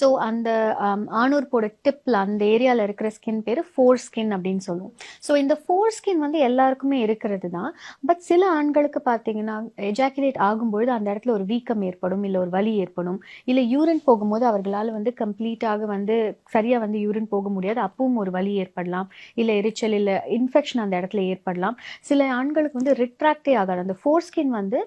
So அந்த ஆணூர் ஆணூர்போட டிப்ல அந்த ஏரியால இருக்கிற ஸ்கின் பேரு ஃபோர் ஸ்கின் அப்படின்னு சொல்லுவோம். ஸோ இந்த ஃபோர் ஸ்கின் வந்து எல்லாருக்குமே இருக்கிறது தான். பட் சில ஆண்களுக்கு பார்த்தீங்கன்னா எஜாக்குலேட் ஆகும்பொழுது அந்த இடத்துல ஒரு வீக்கம் ஏற்படும் இல்லை ஒரு வலி ஏற்படும் இல்லை யூரின் போகும்போது அவர்களால் வந்து கம்ப்ளீட்டாக வந்து சரியாக வந்து யூரின் போக முடியாது. அப்பவும் ஒரு வலி ஏற்படலாம். இல்லை எரிச்சல் இல்லை இன்ஃபெக்ஷன் அந்த இடத்துல ஏற்படலாம். சில ஆண்களுக்கு வந்து ரிட்ராக்டே ஆகாது. அந்த ஃபோர் ஸ்கின் வந்து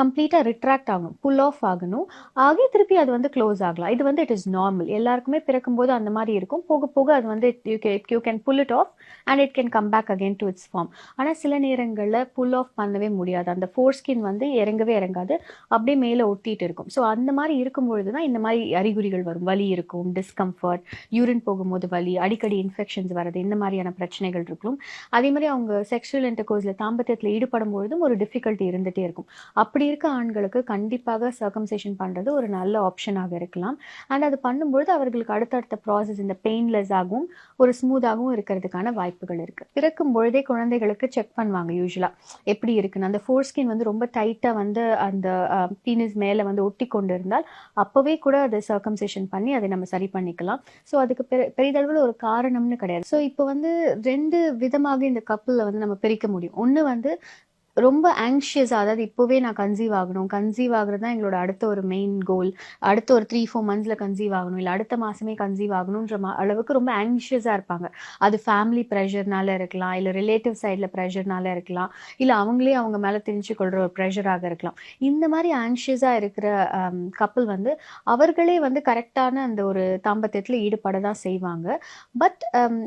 கம்ப்ளீட்டாக ரிட்ராக்ட் ஆகணும். புல் ஆஃப் ஆகணும். ஆகி திருப்பி அது வந்து க்ளோஸ் ஆகலாம். இது வந்து இட் இஸ் நார்மல் எல்லாருக்குமே பிறக்கும்போது அந்த மாதிரி இருக்கும். போக போக அது வந்து you k you can pull it off and it can come back again to its form ஆனால் சில நேரங்களில் புல் ஆஃப் பண்ணவே முடியாது. அந்த ஃபோர் ஸ்கின் வந்து இறங்கவே இறங்காது. அப்படியே மேலே ஒட்டிட்டு இருக்கும். ஸோ அந்த மாதிரி இருக்கும்பொழுது தான் இந்த மாதிரி அறிகுறிகள் வரும். வலி இருக்கும் டிஸ்கம்ஃபர்ட் யூரின் போகும்போது வலி அடிக்கடி இன்ஃபெக்ஷன்ஸ் வர்றது இந்த மாதிரியான பிரச்சனைகள் இருக்கும். அதே மாதிரி அவங்க செக்ஷுவல் இன்டர்கோர்ஸில் தாம்பத்தியத்தில் ஈடுபடும் பொழுதும் ஒரு டிஃபிகல்ட்டி இருந்துகிட்டே இருக்கும். அப்படி இருக்க ஆண்களுக்கு கண்டிப்பாக சர்க்கம்சேஷன் பண்ணுறது ஒரு நல்ல ஆப்ஷனாக இருக்கலாம். அண்ட் அது பண்ணும்பொழுது அவர்களுக்கு அடுத்தடுத்த ப்ராசஸ் இந்த பெயின்லெஸ் ஆகவும் ஒரு ஸ்மூத்தாகவும் இருக்கிறதுக்கான வாய்ப்புகள் இருக்குது பிறக்கும் பொழுதே குழந்தைகளுக்கு செக் பண்ணுவாங்க யூஸ்வலாக எப்படி இருக்குன்னு. அந்த ஃபோர் ஸ்கின் வந்து ரொம்ப டைட்டாக வந்து அந்த பீனிஸ் மேலே வந்து ஒட்டி கொண்டு இருந்தால் அப்போவே கூட அதை சர்க்கம்சேஷன் பண்ணி அதை நம்ம சரி பண்ணிக்கலாம். ஸோ அதுக்கு பெரு பெரிதளவில் ஒரு காரணம்னு கிடையாது. ஸோ இப்போ வந்து ரெண்டு விதமாக இந்த கப்பலில் வந்து நம்ம பிரிக்க முடியும். ஒன்று வந்து ரொம்ப ஆங்ஷியஸ் அதாவது இப்போவே நான் கன்சீவ் ஆகணும். கன்சீவ் ஆகுறது தான் எங்களோட அடுத்த ஒரு மெயின் கோல் அடுத்த ஒரு த்ரீ ஃபோர் மந்த்ஸில் கன்சீவ் ஆகணும். இல்லை அடுத்த மாதமே கன்சீவ் ஆகணுன்ற அளவுக்கு ரொம்ப ஆங்ஷியஸாக இருப்பாங்க. அது ஃபேமிலி ப்ரெஷர்னால இருக்கலாம். இல்லை ரிலேட்டிவ் சைடில் ப்ரெஷர்னால இருக்கலாம். இல்லை அவங்களே அவங்க மேலே தெரிஞ்சு கொள்கிற ஒரு ப்ரெஷராக இருக்கலாம். இந்த மாதிரி ஆங்ஷியஸாக இருக்கிற கப்பல் வந்து அவர்களே வந்து கரெக்டான அந்த ஒரு தாம்பத்தியத்தில் ஈடுபட தான் செய்வாங்க. பட்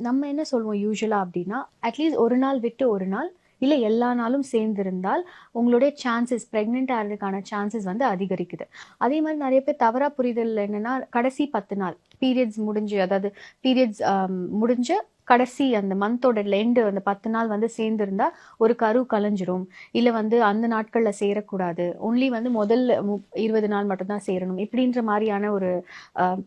நம்ம என்ன சொல்லுவோம் யூஸ்வலாக அப்படின்னா அட்லீஸ்ட் ஒரு நாள் விட்டு ஒரு நாள் இல்லை எல்லா நாளும் சேர்ந்திருந்தால் உங்களுடைய சான்சஸ் ப்ரெக்னென்ட் ஆகிறதுக்கான சான்சஸ் வந்து அதிகரிக்குது. அதே மாதிரி நிறைய பேர் தவறா புரிதல் என்னன்னா கடைசி பத்து நாள் பீரியட்ஸ் முடிஞ்சு அதாவது பீரியட்ஸ் முடிஞ்ச கடைசி அந்த மந்தோட லெண்டு அந்த பத்து நாள் வந்து சேர்ந்துருந்தா ஒரு கரு கலைஞ்சிரும். இல்லை வந்து அந்த நாட்களில் சேரக்கூடாது. ஒன்லி வந்து முதல்ல மு- இருபது நாள் மட்டும்தான் சேரணும். இப்படின்ற மாதிரியான ஒரு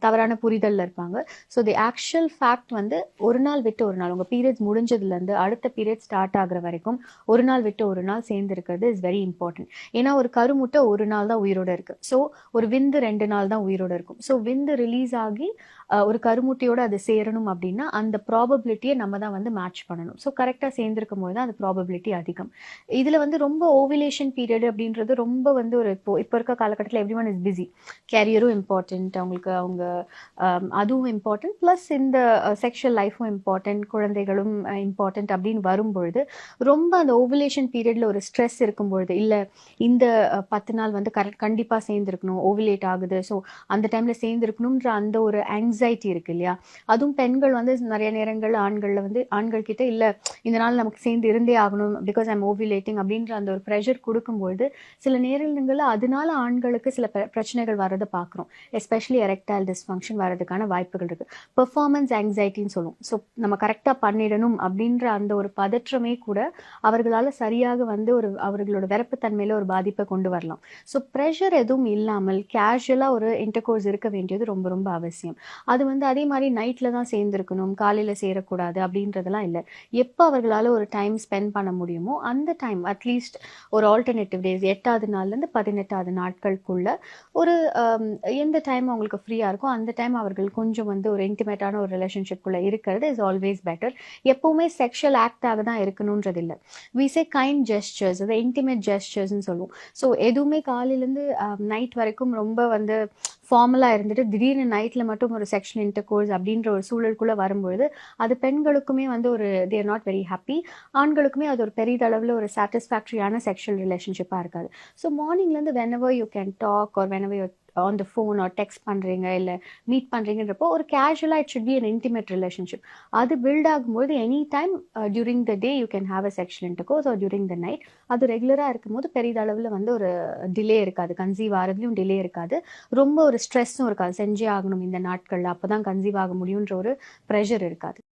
தவறான புரிதல்ல இருப்பாங்க. ஸோ தி ஆக்சுவல் ஃபேக்ட் வந்து ஒரு நாள் விட்டு ஒரு நாள். உங்கள் பீரியட்ஸ் முடிஞ்சதுலேருந்து அடுத்த பீரியட் ஸ்டார்ட் ஆகுற வரைக்கும் ஒரு நாள் விட்டு ஒரு நாள் சேர்ந்துருக்கிறது இஸ் வெரி இம்பார்ட்டன்ட் ஏன்னா ஒரு கருமுட்டை ஒரு நாள் தான் உயிரோட இருக்கு. ஸோ ஒரு விந்து ரெண்டு நாள் தான் உயிரோட இருக்கும். ஸோ விந்து ரிலீஸ் ஆகி ஆஹ், ஒரு கருமுட்டையோடு அது சேரணும் அப்படின்னா அந்த ப்ராபபிலிட்டியை நம்ம தான் வந்து மேட்ச் பண்ணணும். ஸோ கரெக்டாக சேர்ந்துருக்கும் போது தான் அது ப்ராபபிலிட்டி அதிகம். இதில் வந்து ரொம்ப ஓவிலேஷன் பீரியட் அப்படின்றது ரொம்ப வந்து ஒரு இப்போ இப்போ இருக்க காலகட்டத்தில் எவ்ரி ஒன் இஸ் பிஸி கேரியரும் இம்பார்ட்டண்ட் அவங்களுக்கு அவங்க um, அதுவும் இம்பார்ட்டன்ட் ப்ளஸ் இந்த செக்ஷுவல் லைஃப்பும் இம்பார்ட்டன்ட் குழந்தைகளும் uh, இம்பார்ட்டன்ட் அப்படின்னு வரும்பொழுது ரொம்ப அந்த ஓவிலேஷன் பீரியட்ல ஒரு ஸ்ட்ரெஸ் இருக்கும் பொழுது இல்லை இந்த uh, பத்து நாள் வந்து கரெக்ட் கண்டிப்பாக சேர்ந்துருக்கணும் ஓவிலேட் ஆகுது. ஸோ அந்த டைம்ல சேர்ந்துருக்கணுன்ற அந்த ஒரு ஆங்ஸைட்டி இருக்கு இல்லையா? அதுவும் பெண்கள் வந்து நிறைய நேரங்கள் ஆண்களில் வந்து ஆண்கள் கிட்ட இல்லை இந்த நாள் நமக்கு சேர்ந்து இருந்தே ஆகணும் பிகாஸ் ஐம் ஓவிலேட்டிங் அப்படின்ற அந்த ஒரு ப்ரெஷர் கொடுக்கும்பொழுது சில நேரங்களில் அதனால ஆண்களுக்கு சில பிர- பிரச்சனைகள் வரதை பார்க்குறோம். எஸ்பெஷலி எரெக்டைல் டிஸ்ஃபங்க்ஷன் வரதுக்கான வாய்ப்புகள் இருக்குது பெர்ஃபார்மன்ஸ் ஆங்ஸைட்டின்னு சொல்லுவோம். ஸோ நம்ம கரெக்டாக பண்ணிடணும் அப்படின்ற அந்த ஒரு பதற்றமே கூட அவர்களால் சரியாக வந்து ஒரு அவர்களோட விரப்புத்தன்மையில் ஒரு பாதிப்பை கொண்டு வரலாம். ஸோ ப்ரெஷர் எதுவும் இல்லாமல் கேஷுவலாக ஒரு இன்டர்கோர்ஸ் இருக்க வேண்டியது ரொம்ப ரொம்ப அவசியம். அது வந்து அதே மாதிரி நைட்டில் தான் சேர்ந்துருக்கணும். காலையில் சேரக்கூடாது அப்படின்றதெல்லாம் இல்லை. எப்போ அவர்களால் ஒரு டைம் ஸ்பெண்ட் பண்ண முடியுமோ அந்த டைம் அட்லீஸ்ட் ஒரு ஆல்டர்னேட்டிவ் டேஸ் எட்டாவது நாள்லேருந்து பதினெட்டாவது நாட்களுக்குள்ள ஒரு um, எந்த டைம் அவங்களுக்கு ஃப்ரீயாக இருக்கோ அந்த டைம் அவர்கள் கொஞ்சம் வந்து ஒரு இன்டிமேட்டான ஒரு ரிலேஷன்ஷிப்குள்ளே இருக்கிறது இஸ் ஆல்வேஸ் பெட்டர் எப்போவுமே செக்ஷுவல் ஆக்டாக தான் இருக்கணுன்றது இல்லை. விசே கைண்ட் ஜெஸ்டர்ஸ் அது இன்டிமேட் ஜெஸ்டர்ஸ்னு சொல்லுவோம். ஸோ எதுவுமே காலையிலேருந்து நைட் um, வரைக்கும் ரொம்ப வந்து ஃபார்மலாக இருந்துட்டு திடீர்னு நைட்டில் மட்டும் ஒரு செக்ஷன் இன்டர்கோர்ஸ் அப்படின்ற ஒரு சூழலுக்குள்ளே வரும்பொழுது அது பெண்களுக்குமே வந்து ஒரு தேர் நாட் வெரி ஹாப்பி ஆண்களுக்குமே அது ஒரு பெரிதளவில் ஒரு சாட்டிஸ்ஃபேக்டரியான செக்ஷுவல் ரிலேஷன்ஷிப்பாக இருக்காது. So மார்னிங்லேருந்து whenever you can talk or whenever you on the phone or text பண்ணுறீங்க இல்லை மீட் பண்ணுறீங்கன்றப்போ ஒரு கேஷுவலாக it should be an intimate relationship அது பில்ட் ஆகும்போது any time during the day you can have a sexual intercourse or during the night அது ரெகுலராக இருக்கும்போது பெரிதளவில் வந்து ஒரு டிலே இருக்காது. கன்சீவ் ஆகிறதுலையும் டிலே இருக்காது. ரொம்ப ஒரு ஸ்ட்ரெஸ்ஸும் இருக்காது. செஞ்சே ஆகணும் இந்த நாட்களில். அப்போ தான் கன்சீவ் ஆக முடியுன்ற ஒரு ப்ரெஷர் இருக்காது.